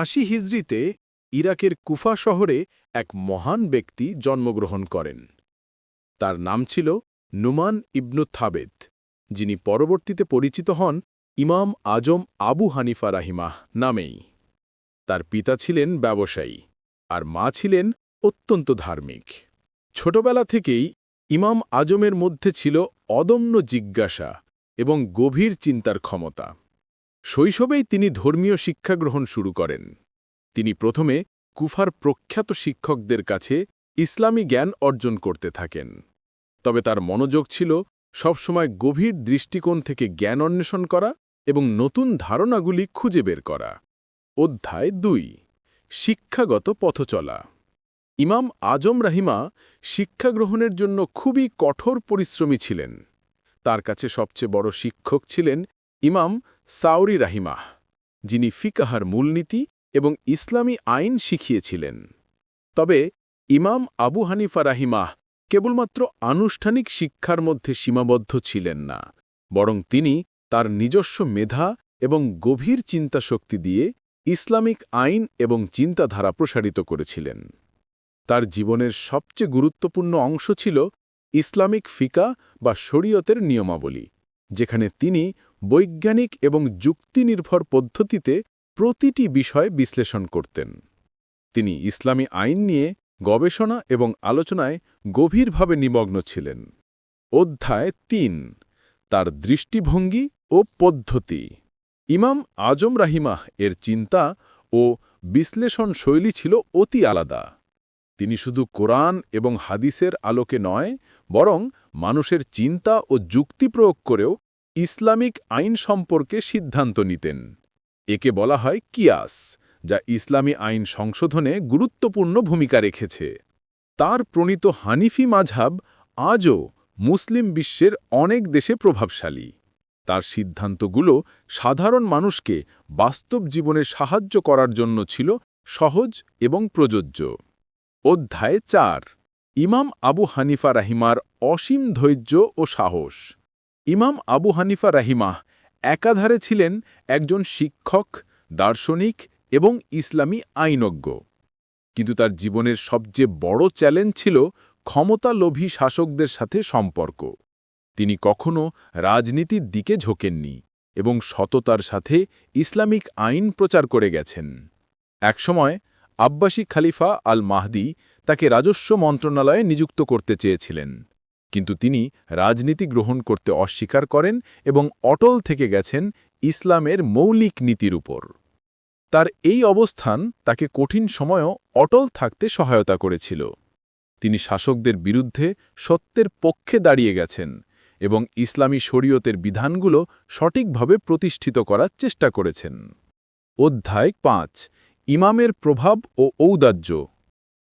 আশি হিজরিতে ইরাকের কুফা শহরে এক মহান ব্যক্তি জন্মগ্রহণ করেন। তার নাম ছিল নুমান ইবনু থাবেদ যিনি পরবর্তীতে পরিচিত হন ইমাম আজম আবু হানিফা রাহিমাহ নামেই। তার পিতা ছিলেন ব্যবসায়ী আর মা ছিলেন অত্যন্ত ধার্মিক। ছোটবেলা থেকেই ইমাম আজমের মধ্যে ছিল অদম্য জিজ্ঞাসা এবং গভীর চিন্তার ক্ষমতা। শৈশবেই তিনি ধর্মীয় শিক্ষা গ্রহণ শুরু করেন। তিনি প্রথমে কুফার প্রখ্যাত শিক্ষকদের কাছে ইসলামী জ্ঞান অর্জন করতে থাকেন। তবে তার মনোযোগ ছিল সবসময় গভীর দৃষ্টিকোণ থেকে জ্ঞান অন্বেষণ করা এবং নতুন ধারণাগুলি খুঁজে বের করা। অধ্যায় দুই, শিক্ষাগত পথচলা ইমাম আজম রাহিমা শিক্ষা গ্রহণের জন্য খুবই কঠোর পরিশ্রমী ছিলেন। তার কাছে সবচেয়ে বড় শিক্ষক ছিলেন ইমাম সাউরি রাহিমাহ, যিনি ফিকাহার মূলনীতি এবং ইসলামী আইন শিখিয়েছিলেন। তবে ইমাম আবু হানিফা রাহিমাহ কেবলমাত্র আনুষ্ঠানিক শিক্ষার মধ্যে সীমাবদ্ধ ছিলেন না, বরং তিনি তার নিজস্ব মেধা এবং গভীর চিন্তাশক্তি দিয়ে ইসলামিক আইন এবং চিন্তাধারা প্রসারিত করেছিলেন। তার জীবনের সবচেয়ে গুরুত্বপূর্ণ অংশ ছিল ইসলামিক ফিকা বা শরীয়তের নিয়মাবলী। যেখানে তিনি বৈজ্ঞানিক এবং যুক্তিনির্ভর পদ্ধতিতে প্রতিটি বিষয় বিশ্লেষণ করতেন। তিনি ইসলামী আইন নিয়ে গবেষণা এবং আলোচনায় গভীরভাবে নিমগ্ন ছিলেন। অধ্যায় তিন, তার দৃষ্টিভঙ্গি ও পদ্ধতি। ইমাম আজম রাহিমাহ এর চিন্তা ও বিশ্লেষণ শৈলী ছিল অতি আলাদা। তিনি শুধু কোরআন এবং হাদিসের আলোকে নয়, বরং মানুষের চিন্তা ও যুক্তি প্রয়োগ করেও ইসলামিক আইন সম্পর্কে সিদ্ধান্ত নিতেন। একে বলা হয় কিয়াস, যা ইসলামী আইন সংশোধনে গুরুত্বপূর্ণ ভূমিকা রেখেছে। তার প্রণীত হানিফি মাঝাব আজও মুসলিম বিশ্বের অনেক দেশে প্রভাবশালী। তার সিদ্ধান্তগুলো সাধারণ মানুষকে বাস্তব জীবনে সাহায্য করার জন্য ছিল সহজ এবং প্রযোজ্য। অধ্যায় চার ইমাম আবু হানিফা রাহিমার অসীম ধৈর্য ও সাহস। ইমাম আবু হানিফা রাহিমাহ একাধারে ছিলেন একজন শিক্ষক, দার্শনিক এবং ইসলামী আইনজ্ঞ। কিন্তু তার জীবনের সবচেয়ে বড় চ্যালেঞ্জ ছিল ক্ষমতালোভী শাসকদের সাথে সম্পর্ক। তিনি কখনো রাজনীতির দিকে ঝোঁকেননি এবং সততার সাথে ইসলামিক আইন প্রচার করে গেছেন। একসময় আব্বাসী খালিফা আল মাহদি তাকে রাজস্ব মন্ত্রণালয়ে নিযুক্ত করতে চেয়েছিলেন। কিন্তু তিনি রাজনীতি গ্রহণ করতে অস্বীকার করেন এবং অটল থেকে গেছেন ইসলামের মৌলিক নীতির উপর। তার এই অবস্থান তাকে কঠিন সময়ও অটল থাকতে সহায়তা করেছিল। তিনি শাসকদের বিরুদ্ধে সত্যের পক্ষে দাঁড়িয়ে গেছেন এবং ইসলামী শরীয়তের বিধানগুলো সঠিকভাবে প্রতিষ্ঠিত করার চেষ্টা করেছেন। অধ্যায় পাঁচ, ইমামের প্রভাব ও ঔদার্য।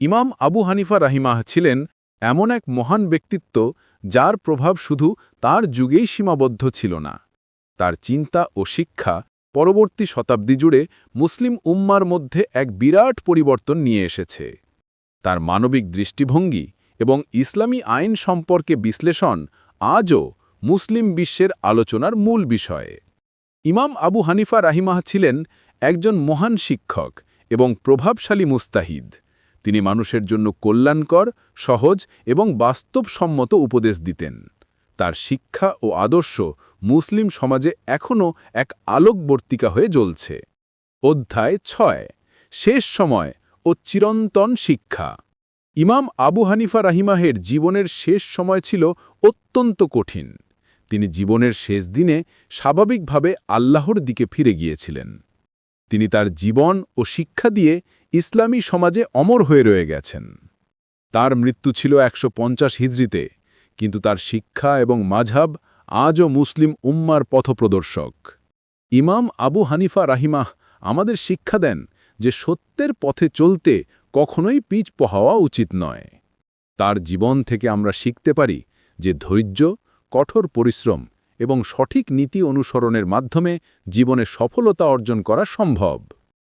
ইমাম আবু হানিফা রাহিমাহ ছিলেন এমন এক মহান ব্যক্তিত্ব যার প্রভাব শুধু তার যুগেই সীমাবদ্ধ ছিল না। তার চিন্তা ও শিক্ষা পরবর্তী শতাব্দী জুড়ে মুসলিম উম্মার মধ্যে এক বিরাট পরিবর্তন নিয়ে এসেছে। তার মানবিক দৃষ্টিভঙ্গি এবং ইসলামী আইন সম্পর্কে বিশ্লেষণ আজও মুসলিম বিশ্বের আলোচনার মূল বিষয়ে। ইমাম আবু হানিফা রাহিমাহ ছিলেন একজন মহান শিক্ষক এবং প্রভাবশালী মুস্তাহিদ। তিনি মানুষের জন্য কল্যাণকর, সহজ এবং বাস্তবসম্মত উপদেশ দিতেন। তার শিক্ষা ও আদর্শ মুসলিম সমাজে এখনও এক আলোকবর্তিকা হয়ে জ্বলছে। অধ্যায় ছয়, শেষ সময় ও চিরন্তন শিক্ষা। ইমাম আবু হানিফা রাহিমাহের জীবনের শেষ সময় ছিল অত্যন্ত কঠিন। তিনি জীবনের শেষ দিনে স্বাভাবিকভাবে আল্লাহর দিকে ফিরে গিয়েছিলেন। তিনি তার জীবন ও শিক্ষা দিয়ে ইসলামী সমাজে অমর হয়ে রয়ে গেছেন। তার মৃত্যু ছিল একশো পঞ্চাশ হিজড়িতে, কিন্তু তার শিক্ষা এবং মাঝাব আজও মুসলিম উম্মার পথপ্রদর্শক। ইমাম আবু হানিফা রাহিমাহ আমাদের শিক্ষা দেন যে সত্যের পথে চলতে কখনোই পিচ পহাওয়া উচিত নয়। তার জীবন থেকে আমরা শিখতে পারি যে ধৈর্য, কঠোর পরিশ্রম এবং সঠিক নীতি অনুসরণের মাধ্যমে জীবনে সফলতা অর্জন করা সম্ভব।